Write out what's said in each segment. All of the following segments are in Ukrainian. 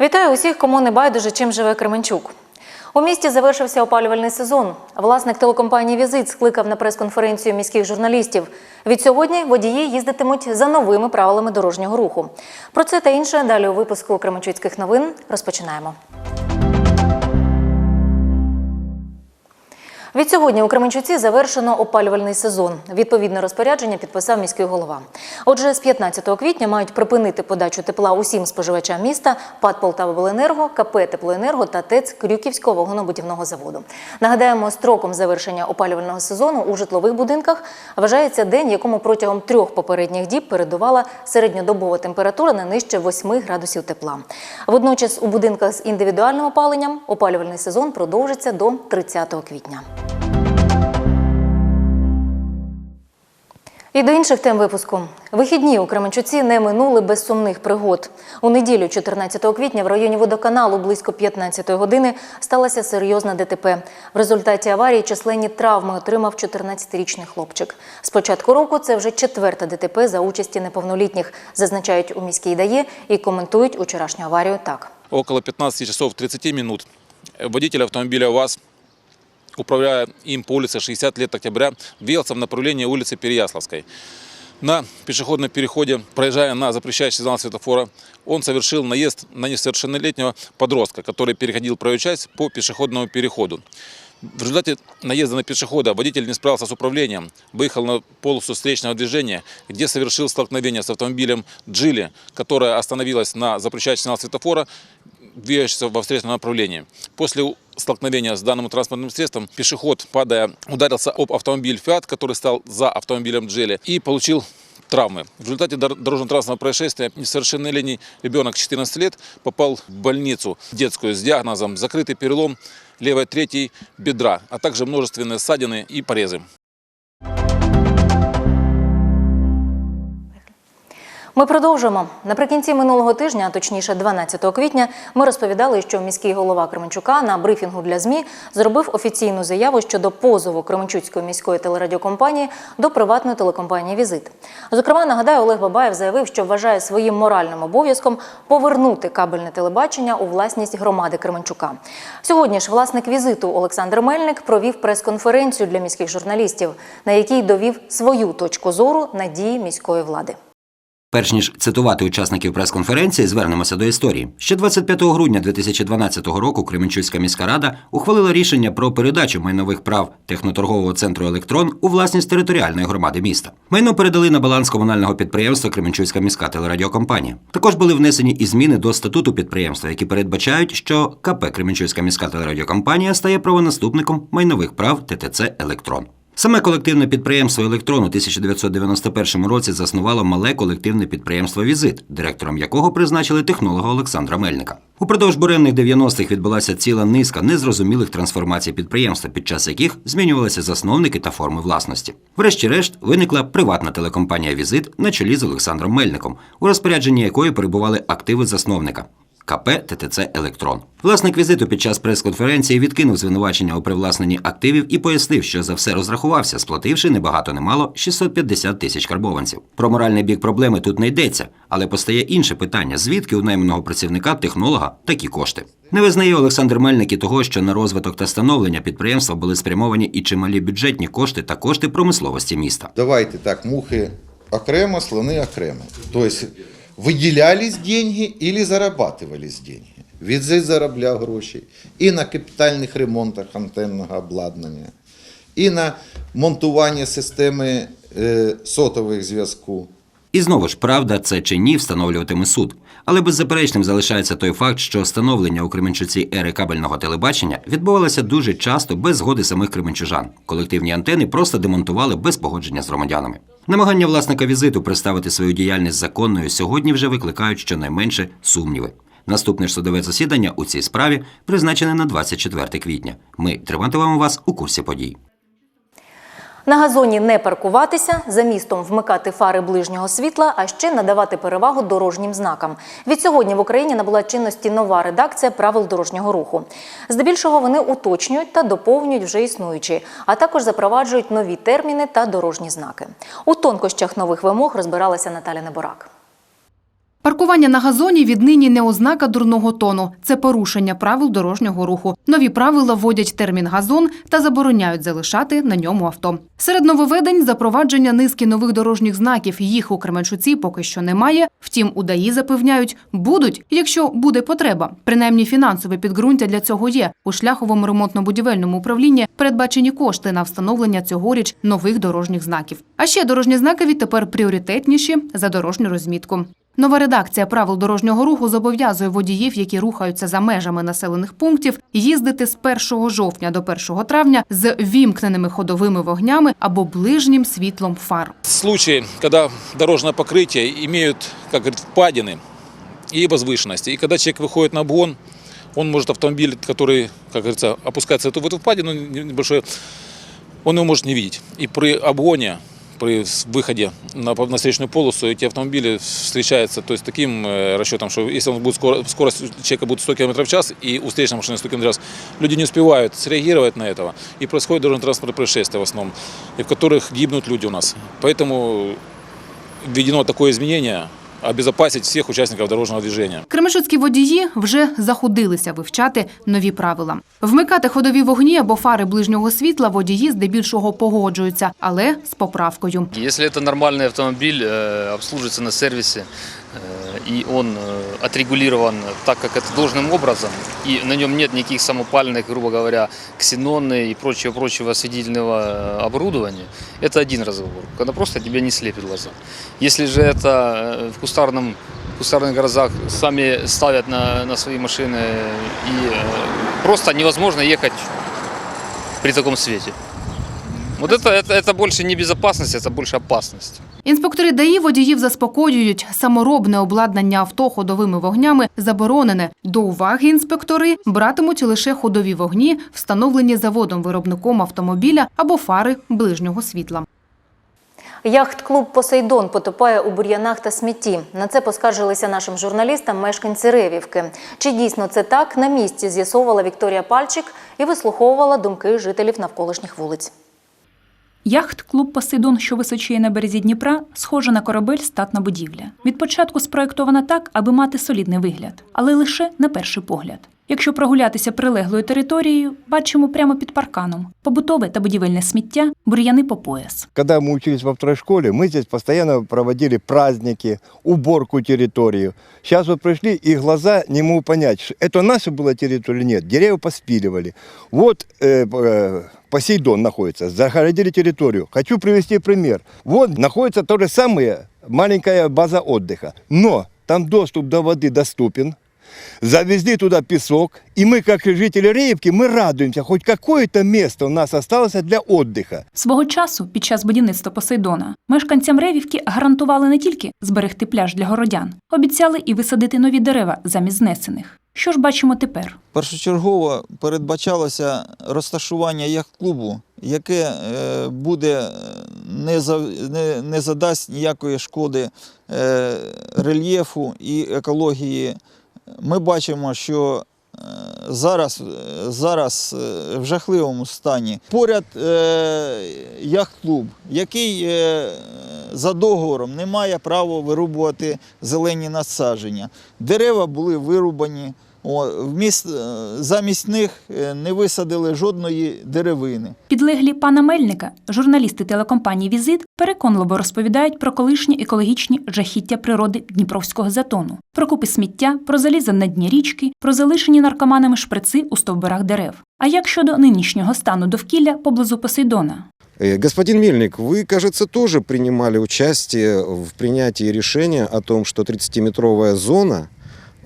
Вітаю усіх, кому не байдуже, чим живе Кременчук. У місті завершився опалювальний сезон. Власник телекомпанії Візит скликав на прес-конференцію міських журналістів. Від сьогодні водії їздитимуть за новими правилами дорожнього руху. Про це та інше далі у випуску Кременчуцьких новин розпочинаємо. Від сьогодні у Кременчуці завершено опалювальний сезон. Відповідне розпорядження підписав міський голова. Отже, з 15 квітня мають припинити подачу тепла усім споживачам міста ПАД «Полтавобленерго», КП «Теплоенерго» та ТЕЦ Крюківського вагонобудівного заводу. Нагадаємо, строком завершення опалювального сезону у житлових будинках вважається день, якому протягом трьох попередніх діб передувала середньодобова температура не нижче 8 градусів тепла. Водночас у будинках з індивідуальним опаленням опалювальний сезон продовжиться до 30 квітня. І до інших тем випуску. Вихідні у Кременчуці не минули без сумних пригод. У неділю, 14 квітня, в районі водоканалу близько 15 години сталося серйозна ДТП. В результаті аварії численні травми отримав 14-річний хлопчик. З початку року це вже четверта ДТП за участі неповнолітніх, зазначають у міській ДАЄ і коментують учорашню аварію так. Около 15 часов 30 минут водитель автомобиля УАЗ, управляя им по улице 60 лет октября, двигался в направлении улицы Переяславской. На пешеходном переходе, проезжая на запрещающий сигнал светофора, он совершил наезд на несовершеннолетнего подростка, который переходил проезжую часть по пешеходному переходу. В результате наезда на пешехода водитель не справился с управлением, выехал на полосу встречного движения, где совершил столкновение с автомобилем «Джили», которая остановилась на запрещающий сигнал светофора, двигающийся во встречном направлении. После столкновения с данным транспортным средством пешеход, падая, ударился об автомобиль «Фиат», который стал за автомобилем «Джили» и получил травмы. В результате дор- дорожно-транспортного происшествия несовершеннолетний ребенок 14 лет попал в больницу детскую с диагнозом закрытый перелом левой трети бедра, а также множественные ссадины и порезы. Ми продовжуємо. Наприкінці минулого тижня, а точніше 12 квітня, ми розповідали, що міський голова Кременчука на брифінгу для ЗМІ зробив офіційну заяву щодо позову Кременчуцької міської телерадіокомпанії до приватної телекомпанії Візит. Зокрема, нагадаю, Олег Бабаєв заявив, що вважає своїм моральним обов'язком повернути кабельне телебачення у власність громади Кременчука. Сьогодні ж власник візиту Олександр Мельник провів прес-конференцію для міських журналістів, на якій довів свою точку зору на дії міської влади. Перш ніж цитувати учасників прес-конференції, звернемося до історії. Ще 25 грудня 2012 року Кременчуцька міська рада ухвалила рішення про передачу майнових прав техноторгового центру Електрон у власність територіальної громади міста. Майно передали на баланс комунального підприємства Кременчуцька міська телерадіокомпанія. Також були внесені і зміни до статуту підприємства, які передбачають, що КП Кременчуцька міська телерадіокомпанія стає правонаступником майнових прав ТТЦ Електрон. Саме колективне підприємство Електрон у 1991 році заснувало мале колективне підприємство Візит, директором якого призначили технолога Олександра Мельника. Упродовж буремних 90-х відбулася ціла низка незрозумілих трансформацій підприємства, під час яких змінювалися засновники та форми власності. Врешті-решт виникла приватна телекомпанія Візит на чолі з Олександром Мельником, у розпорядженні якої перебували активи засновника. КП ТТЦ Електрон. Власник візиту під час прес-конференції відкинув звинувачення у привласненні активів і пояснив, що за все розрахувався, сплативши небагато немало 650 тисяч карбованців. Про моральний бік проблеми тут не йдеться, але постає інше питання: звідки у найманого працівника технолога такі кошти? Не визнає Олександр Мельник і того, що на розвиток та становлення підприємства були спрямовані і чималі бюджетні кошти та кошти промисловості міста. Давайте так, мухи окремо, слони окремо. Тобто виділялись деньги или зарабатывались деньги. Відзи заробляв гроші і на капітальних ремонтах антенного обладнання, і на монтування системи е, сотових зв'язку. І знову ж правда, це чи ні, встановлюватиме суд. Але беззаперечним залишається той факт, що становлення у Кременчуці ери кабельного телебачення відбувалося дуже часто без згоди самих кременчужан. Колективні антени просто демонтували без погодження з громадянами. Намагання власника візиту представити свою діяльність законною сьогодні вже викликають щонайменше сумніви. Наступне ж судове засідання у цій справі призначене на 24 квітня. Ми триматимемо вас у курсі подій. На газоні не паркуватися, за містом вмикати фари ближнього світла, а ще надавати перевагу дорожнім знакам. Від сьогодні в Україні набула чинності нова редакція правил дорожнього руху. Здебільшого вони уточнюють та доповнюють вже існуючі, а також запроваджують нові терміни та дорожні знаки. У тонкощах нових вимог розбиралася Наталя Неборак. Паркування на газоні віднині не ознака дурного тону. Це порушення правил дорожнього руху. Нові правила вводять термін газон та забороняють залишати на ньому авто. Серед нововведень запровадження низки нових дорожніх знаків. Їх у Кременчуці поки що немає. Втім, у ДАІ запевняють, будуть, якщо буде потреба. Принаймні фінансове підґрунтя для цього є. У шляховому ремонтно-будівельному управлінні передбачені кошти на встановлення цьогоріч нових дорожніх знаків. А ще дорожні знаки відтепер пріоритетніші за дорожню розмітку. Нова редакція правил дорожнього руху зобов'язує водіїв, які рухаються за межами населених пунктів, їздити з 1 жовтня до 1 травня з вімкненими ходовими вогнями або ближнім світлом фар. Случаи, когда дорожное покрытие имеют, как говорят, впадины и возвышенности. И когда человек выходит на обгон, он может автомобиль, который, как говорится, опускается в эту- в эту впадину небольшой, он его может не видеть. И при обгоне, при с- выходе на, на встречную полосу, эти автомобили встречаются то есть, таким э, расчетом, что если он будет скоро, скорость у человека будет 100 км в час, и у встречной машины 100 км в час, люди не успевают среагировать на этого, и происходит дорожно-транспортное происшествие в основном, и в которых гибнут люди у нас. Поэтому введено такое изменение, обезопасить всех участников дорожного движения. Кременчуцькі водії вже заходилися вивчати нові правила. Вмикати ходові вогні або фари ближнього світла водії здебільшого погоджуються, але з поправкою. Если это нормальный автомобиль, э, обслуживается на сервисе, э, И он э, отрегулирован так, как это должным образом, и на нем нет никаких самопальных, грубо говоря, ксеноны и прочего-прочего осветительного э, оборудования, это один разговор, когда просто тебя не слепит глаза. Если же это э, в кустарном в кустарных городах сами ставят на, на свои машины и просто невозможно ехать при таком свете. Вот это, это, это больше не безопасность, это больше опасность. Інспектори ДАІ водіїв заспокоюють, саморобне обладнання авто ходовими вогнями заборонене. До уваги інспектори братимуть лише ходові вогні, встановлені заводом-виробником автомобіля або фари ближнього світла. Яхт-клуб Посейдон потопає у бур'янах та смітті. На це поскаржилися нашим журналістам мешканці Ревівки. Чи дійсно це так на місці з'ясовувала Вікторія Пальчик і вислуховувала думки жителів навколишніх вулиць. Яхт-клуб Посейдон, що височіє на березі Дніпра, схожа на корабель статна будівля. Від початку спроєктована так, аби мати солідний вигляд, але лише на перший погляд. Якщо прогулятися прилеглою територією, бачимо прямо під парканом побутове та будівельне сміття, бур'яни по пояс. Когда мы учились во второй школе, мы здесь постоянно проводили праздники, уборку территории. Сейчас вот пришли, и глаза не могут понять, ш- это наша была территория или нет. Деревья поспиливали. Вот э, э, Посейдон находится, загородили территорию. Хочу привести пример. Вот находится то же самое, маленькая база отдыха. Но там доступ до воды доступен, Завезли туда песок, и мы, как жители Реевки, мы радуемся, хоть какое-то место у нас осталось для отдыха. Свого часу, під час будівництва Посейдона, мешканцям Ревівки гарантували не тільки зберегти пляж для городян, обіцяли і висадити нові дерева замість знесених. Що ж бачимо тепер? Першочергово передбачалося розташування яхт-клубу, яке е, буде е, не, за, не, не задасть ніякої шкоди е, рельєфу і екології. ми бачимо, що е, зараз, е, зараз е, в жахливому стані поряд яхт-клуб, який за договором не має права вирубувати зелені насадження. Дерева були вирубані. Е, замість них е, не висадили жодної деревини. Підлеглі пана Мельника, журналісти телекомпанії Візит переконливо розповідають про колишні екологічні жахіття природи Дніпровського затону, про купи сміття, про заліза на дні річки, про залишені наркоманами шприци у стовбурах дерев. А як щодо нинішнього стану довкілля поблизу Посейдона? Э, Господин Мельник, вы, кажется, тоже принимали участие в принятии решения о том, что 30-метровая зона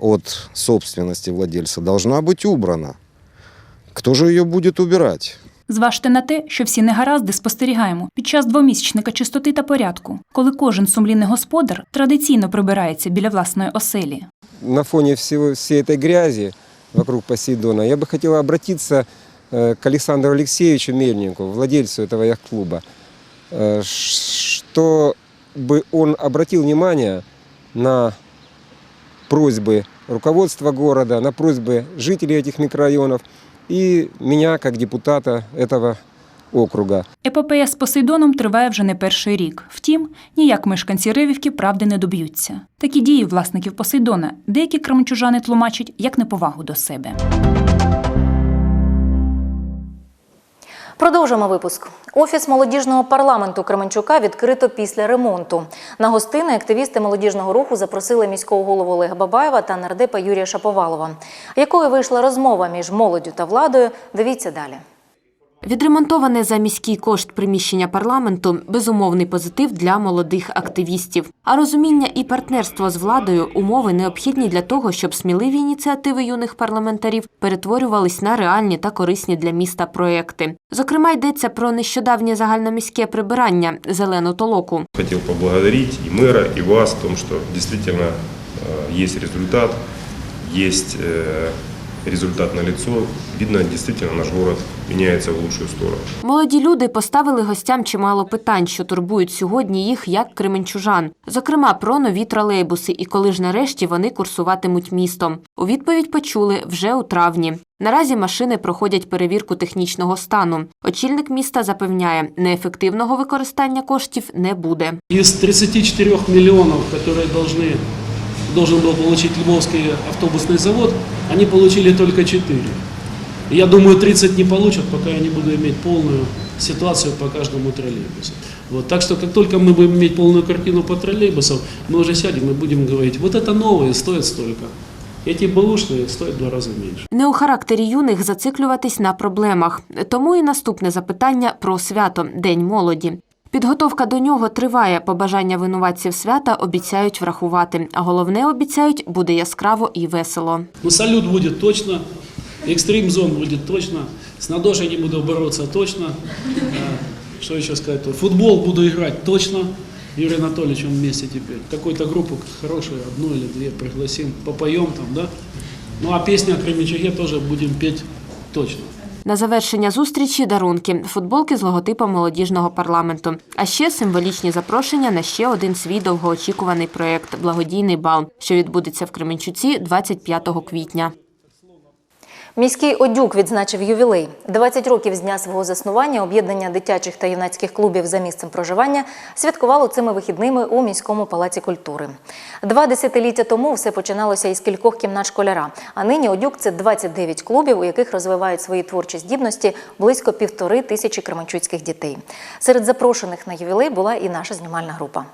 от собственности владельца должна быть убрана. Кто же ее будет убирать? Зважте на те, що всі негаразди спостерігаємо під час двомісячника чистоти та порядку, коли кожен сумлінний господар традиційно прибирається біля власної оселі. на фоне всего, всей этой грязи вокруг Посейдона, я бы хотел обратиться э, к Александру Алексеевичу Мельнику, владельцу этого яхт-клуба, э, ш- чтобы он обратил внимание на просьбы руководства города, на просьбы жителей этих микрорайонов и меня, как депутата этого округа. Епопея з Посейдоном триває вже не перший рік. Втім, ніяк мешканці Ривівки правди не доб'ються. Такі дії власників Посейдона деякі кременчужани тлумачать як неповагу до себе. Продовжимо випуск. Офіс молодіжного парламенту Кременчука відкрито після ремонту. На гостини активісти молодіжного руху запросили міського голову Олега Бабаєва та нардепа Юрія Шаповалова. Якою вийшла розмова між молоддю та владою? Дивіться далі. Відремонтоване за міський кошт приміщення парламенту безумовний позитив для молодих активістів. А розуміння і партнерство з владою умови необхідні для того, щоб сміливі ініціативи юних парламентарів перетворювались на реальні та корисні для міста проекти. Зокрема, йдеться про нещодавнє загальноміське прибирання зелену толоку. Хотел поблагодарить и мэра, и вас в том, что действительно э, есть результат, есть э, результат на лицо. Видно, действительно наш город меняется в лучшую сторону. Молоді люди поставили гостям чимало питань, що турбують сьогодні їх як кременчужан. Зокрема, про нові тролейбуси і коли ж нарешті вони курсуватимуть містом. У відповідь почули вже у травні. Наразі машини проходять перевірку технічного стану. Очільник міста запевняє, неефективного використання коштів не буде. Из 34 миллионов, которые должны, должен был получить Львовский автобусный завод, они получили только 4. И Я думаю, 30 не получат, пока я не буду иметь полную ситуацию по каждому троллейбусу. Вот, так что как только мы будем иметь полную картину по троллейбусам, мы уже сядем и будем говорить, вот это новые стоят столько, эти бэушные стоят в два раза меньше. Не у характері юних зациклюватись на проблемах. Тому і наступне запитання про свято День молоді. Підготовка до нього триває. Побажання винуватців свята обіцяють врахувати. А головне обіцяють буде яскраво і весело. Ну, салют будет точно, экстрим зон будет точно, с надошей не буду бороться точно. Что еще сказать? Футбол буду играть точно. Юрий Анатольевич, он вместе теперь. Какую-то группу хорошую, одну или две пригласим, попоем там, да? Ну а песня о Кременчуге тоже будем петь точно. На завершення зустрічі дарунки, футболки з логотипом молодіжного парламенту. А ще символічні запрошення на ще один свій довгоочікуваний проєкт Благодійний бал, що відбудеться в Кременчуці 25 квітня. Міський одюк відзначив ювілей. 20 років з дня свого заснування об'єднання дитячих та юнацьких клубів за місцем проживання святкувало цими вихідними у міському палаці культури. Два десятиліття тому все починалося із кількох кімнат школяра. А нині одюк це 29 клубів, у яких розвивають свої творчі здібності близько півтори тисячі кременчуцьких дітей. Серед запрошених на ювілей була і наша знімальна група.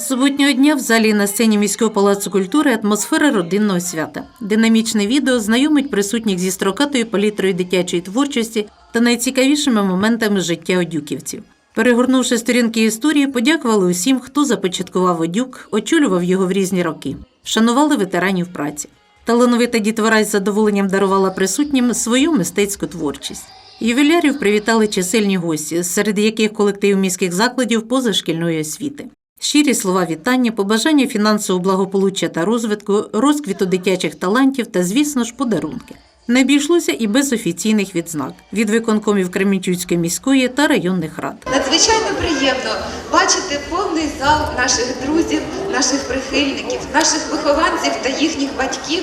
Суботнього дня в залі на сцені міського палацу культури атмосфера родинного свята. Динамічне відео знайомить присутніх зі строкатою палітрою дитячої творчості та найцікавішими моментами життя одюківців. Перегорнувши сторінки історії, подякували усім, хто започаткував одюк, очолював його в різні роки, вшанували ветеранів праці. Талановита дітвора з задоволенням дарувала присутнім свою мистецьку творчість. Ювілярів привітали чисельні гості, серед яких колектив міських закладів позашкільної освіти. Щирі слова вітання, побажання фінансового благополуччя та розвитку, розквіту дитячих талантів та, звісно ж, подарунки. Не обійшлося і без офіційних відзнак від виконкомів Кременчуцької міської та районних рад. Надзвичайно приємно бачити повний зал наших друзів, наших прихильників, наших вихованців та їхніх батьків,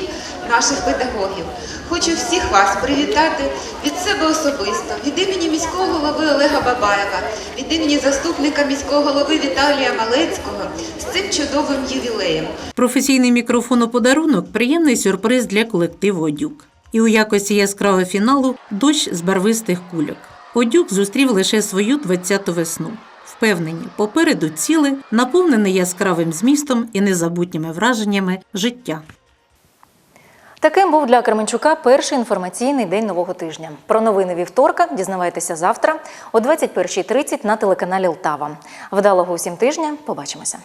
наших педагогів. Хочу всіх вас привітати від себе особисто, від імені міського голови Олега Бабаєва, від імені заступника міського голови Віталія Малецького з цим чудовим ювілеєм. Професійний мікрофон у подарунок приємний сюрприз для колективу Одюк. І у якості яскравого фіналу дощ з барвистих кульок. Одюк зустрів лише свою 20-ту весну. Впевнені, попереду ціле, наповнене яскравим змістом і незабутніми враженнями життя. Таким був для Кременчука перший інформаційний день нового тижня. Про новини вівторка дізнавайтеся завтра о 21.30 на телеканалі Лтава. Вдалого усім тижня. Побачимося.